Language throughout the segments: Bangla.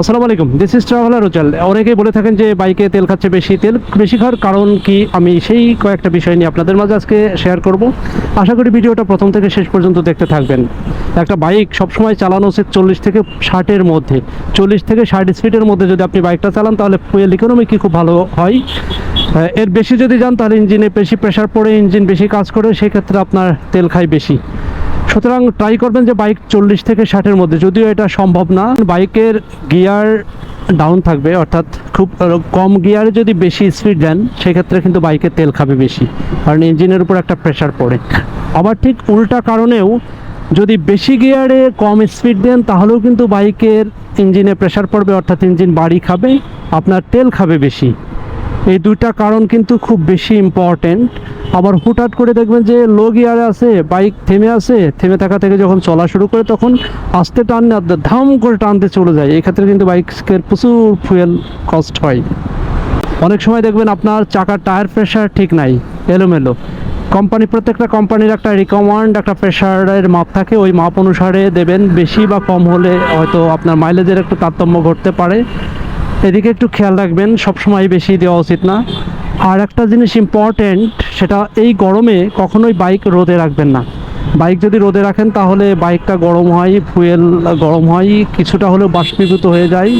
আসসালামু আলাইকুম দিস ইজ ট্রাভেলার উজ্জ্বল অনেকেই বলে থাকেন যে বাইকে তেল খাচ্ছে বেশি, তেল বেশি খাওয়ার কারণ কি? আমি সেই কয়েকটা বিষয় নিয়ে আপনাদের মাঝে আজকে শেয়ার করব। আশা করি ভিডিওটা প্রথম থেকে শেষ পর্যন্ত দেখতে থাকবেন। একটা বাইক সবসময় চালানো উচিত চল্লিশ থেকে ষাটের মধ্যে। চল্লিশ থেকে ষাট স্পিডের মধ্যে যদি আপনি বাইকটা চালান, তাহলে ফুয়েল ইকোনমি কি খুব ভালো হয়? এর বেশি যদি যান, তাহলে ইঞ্জিনে বেশি প্রেশার পড়ে ইঞ্জিন বেশি কাজ করে, সেক্ষেত্রে আপনার তেল খায় বেশি। সুতরাং ট্রাই করবেন যে বাইক চল্লিশ থেকে ষাটের মধ্যে। যদিও এটা সম্ভব না বাইকের গিয়ার ডাউন থাকবে, অর্থাৎ খুব কম গিয়ারে যদি বেশি স্পিড দেন, সেক্ষেত্রে কিন্তু বাইকের তেল খাবে বেশি, কারণ ইঞ্জিনের উপর একটা প্রেশার পড়ে। আবার ঠিক উল্টা কারণেও যদি বেশি গিয়ারে কম স্পিড দেন, তাহলেও কিন্তু বাইকের ইঞ্জিনে প্রেশার পড়বে, অর্থাৎ ইঞ্জিন বাড়ি খাবে, আপনার তেল খাবে বেশি। এই দুইটা কারণ কিন্তু খুব বেশি ইম্পর্টেন্ট আবার হুটহাট করে দেখবেন যে লো গিয়ারে আছে, বাইক থেমে আছে, থেমে থাকা থেকে যখন চলা শুরু করে তখন আস্তে টান ধাম করে টানতে চলে যায়। এক্ষেত্রে কিন্তু বাইকের প্রচুর ফুয়েল কস্ট হয়। অনেক সময় দেখবেন আপনার চাকার টায়ার প্রেশার ঠিক নাই, এলোমেলো। কোম্পানি, প্রত্যেকটা কোম্পানির একটা রিকমান্ড একটা প্রেশারের মাপ থাকে। ওই মাপ অনুসারে দেবেন। বেশি বা কম হলে হয়তো আপনার মাইলেজের একটু তারতম্য ঘটতে পারে। এদিকে একটু খেয়াল রাখবেন, সবসময় বেশি দেওয়া উচিত না। আর একটা জিনিস ইম্পর্টেন্ট সেটা এই গরমে কখনোই বাইক রোদে রাখবেন না। বাইক যদি রোদে রাখেন, তাহলে বাইকটা গরম হয় ফুয়েল গরম হয়, কিছুটা হলেও বাষ্পীভূত হয়ে যায়।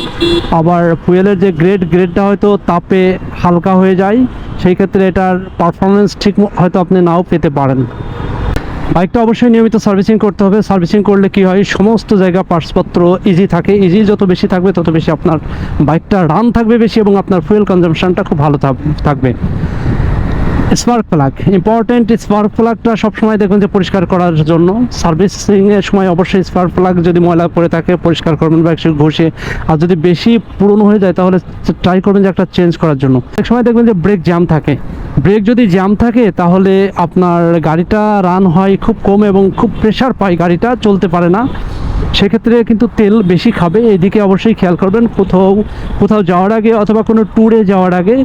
আবার ফুয়েলের যে গ্রেড গ্রেডটা হয়তো তাপে হালকা হয়ে যায়। সেই ক্ষেত্রে এটার পারফরমেন্স ঠিক হয়তো আপনি নাও পেতে পারেন। বাইকটা অবশ্যই নিয়মিত সার্ভিসিং করতে হবে। সার্ভিসিং করলে কি হয়? সমস্ত জায়গা পার্টসপত্র ইজি থাকে। ইজি যত বেশি থাকবে, তত বেশি আপনার বাইকটা রান থাকবে বেশি এবং আপনার ফুয়েল কনজাম্পশনটা খুব ভালো থাক- থাকবে। স্পার্ক প্লাগ ইম্পর্টেন্ট স্পার্ক প্লাগটা সবসময় দেখবেন যে পরিষ্কার করার জন্য। সার্ভিসিংয়ের সময় অবশ্যই স্পার্ক প্লাগ যদি ময়লা পড়ে থাকে, পরিষ্কার করবেন বা একটু ঘষে। আর যদি বেশি পুরনো হয়ে যায়, তাহলে ট্রাই করবেন যে একটা চেঞ্জ করার জন্য। এক সময় দেখবেন যে ব্রেক জ্যাম থাকে। ব্রেক যদি জ্যাম থাকে, তাহলে আপনার গাড়িটা রান হয় খুব কম এবং খুব প্রেশার পায় গাড়িটা, চলতে পারে না। সেক্ষেত্রে কিন্তু তেল বেশি খাবে। এদিকে অবশ্যই খেয়াল করবেন, কোথাও কোথাও যাওয়ার আগে অথবা কোনো ট্যুরে যাওয়ার আগে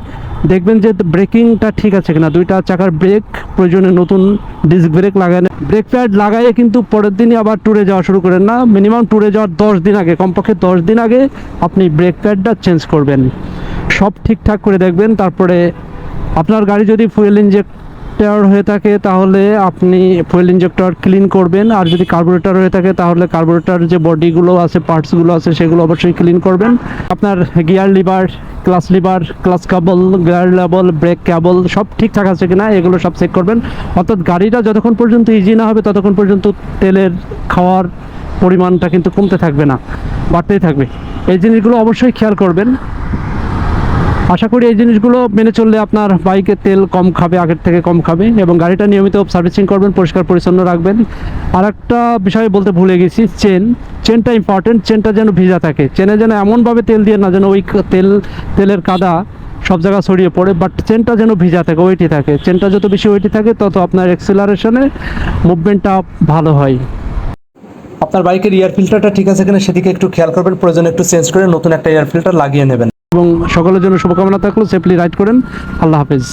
দেখবেন যে ব্রেকিংটা ঠিক আছে কিনা। দুইটা চাকার ব্রেক প্রয়োজনে নতুন ডিস্ক ব্রেক লাগান ব্রেক প্যাড লাগাইয়ে কিন্তু পরের দিনই আবার ট্যুরে যাওয়া শুরু করেন না। মিনিমাম ট্যুরে যাওয়ার দশ দিন আগে, কমপক্ষে দশ দিন আগে আপনি ব্রেক প্যাডটা চেঞ্জ করবেন। সব ঠিকঠাক করে দেখবেন, তারপরে আপনার গাড়ি যদি ফুয়েল ইঞ্জেক্টর হয়ে থাকে, তাহলে আপনি ফুয়েল ইঞ্জেক্টর ক্লিন করবেন। আর যদি কার্বোরেটর হয়ে থাকে, তাহলে কার্বোরেটর যে বডিগুলো আছে পার্টসগুলো আছে, সেগুলো অবশ্যই ক্লিন করবেন। আপনার gear lever clutch lever clutch cable gear label brake cable সব ঠিকঠাক আছে কিনা, এগুলো সব চেক করবেন। অর্থাৎ গাড়িটা যতক্ষণ পর্যন্ত ইজি না হবে, ততক্ষণ পর্যন্ত তেলের খাওয়ার পরিমাণটা কিন্তু কমতে থাকবে না, বাড়তেই থাকবে। এই জিনিসগুলো অবশ্যই খেয়াল করবেন। আশা করি এই জিনিসগুলো মেনে চললে আপনার বাইকে তেল কম খাবে, আগের থেকে কম খাবে এবং গাড়িটা নিয়মিত সার্ভিসিং করবেন, পরিষ্কার পরিচ্ছন্ন রাখবেন। আর একটা বিষয় বলতে ভুলে গেছি, চেন। চেনটা ইম্পর্টেন্ট চেনটা যেন ভিজা থাকে। চেনে যেন এমনভাবে তেল দিয়ে না যেন ওই তেল, তেলের কাদা সব জায়গা ছড়িয়ে পড়ে বাট চেনটা যেন ভিজা থাকে ওইটি থাকে। চেনটা যত বেশি ওইটি থাকে, তত আপনার এক্সেলারেশনে মুভমেন্টটা ভালো হয়। আপনার বাইকের এয়ার ফিল্টারটা ঠিক আছে কিনা সেদিকে একটু খেয়াল করবেন, প্রয়োজনে একটু চেঞ্জ করে নতুন একটা এয়ার ফিল্টার লাগিয়ে নেবেন। এবং সকলের জন্য শুভকামনা থাকল। সেফলি রাইড করেন। আল্লাহ হাফেজ।